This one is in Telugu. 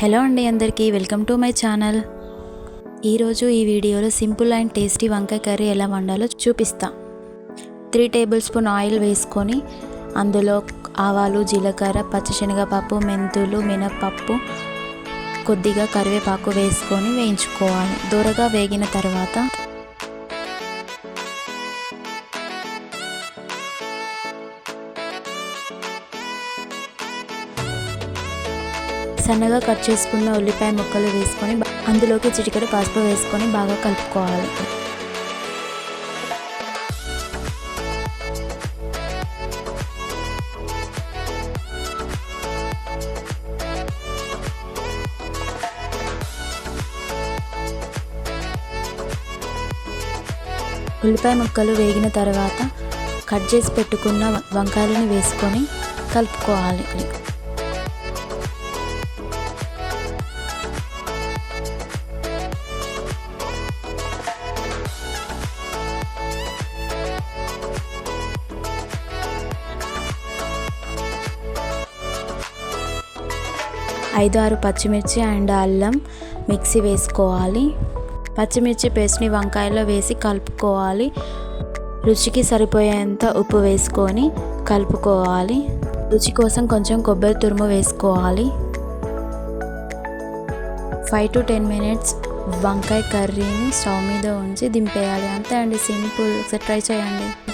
హలో అండి అందరికీ వెల్కమ్ టు మై ఛానల్. ఈరోజు ఈ వీడియోలో సింపుల్ అండ్ టేస్టీ వంకాయ కర్రీ ఎలా వండాలో చూపిస్తా. త్రీ టేబుల్ స్పూన్ ఆయిల్ వేసుకొని అందులో ఆవాలు జీలకర్ర పచ్చిశనగపప్పు మెంతులు మినప్పప్పు కొద్దిగా కరివేపాకు వేసుకొని వేయించుకోవాలి. దూరగా వేగిన తర్వాత సన్నగా కట్ చేసుకున్న ఉల్లిపాయ ముక్కలు వేసుకొని అందులోకి చిటికెడు పసుపు వేసుకొని బాగా కలుపుకోవాలి. ఉల్లిపాయ ముక్కలు వేగిన తర్వాత కట్ చేసి పెట్టుకున్న వంకాయలను వేసుకొని కలుపుకోవాలి. ఐదు ఆరు పచ్చిమిర్చి అండ్ అల్లం మిక్సీ వేసుకోవాలి. పచ్చిమిర్చి పేస్ట్ని వంకాయలో వేసి కలుపుకోవాలి. రుచికి సరిపోయేంత ఉప్పు వేసుకొని కలుపుకోవాలి. రుచి కోసం కొంచెం కొబ్బరి తురుము వేసుకోవాలి. ఫైవ్ టు టెన్ మినిట్స్ వంకాయ కర్రీని స్టవ్ మీద ఉంచి దింపేయాలి. అంతే అండి. సింపుల్. ఒకసారి ట్రై చేయండి.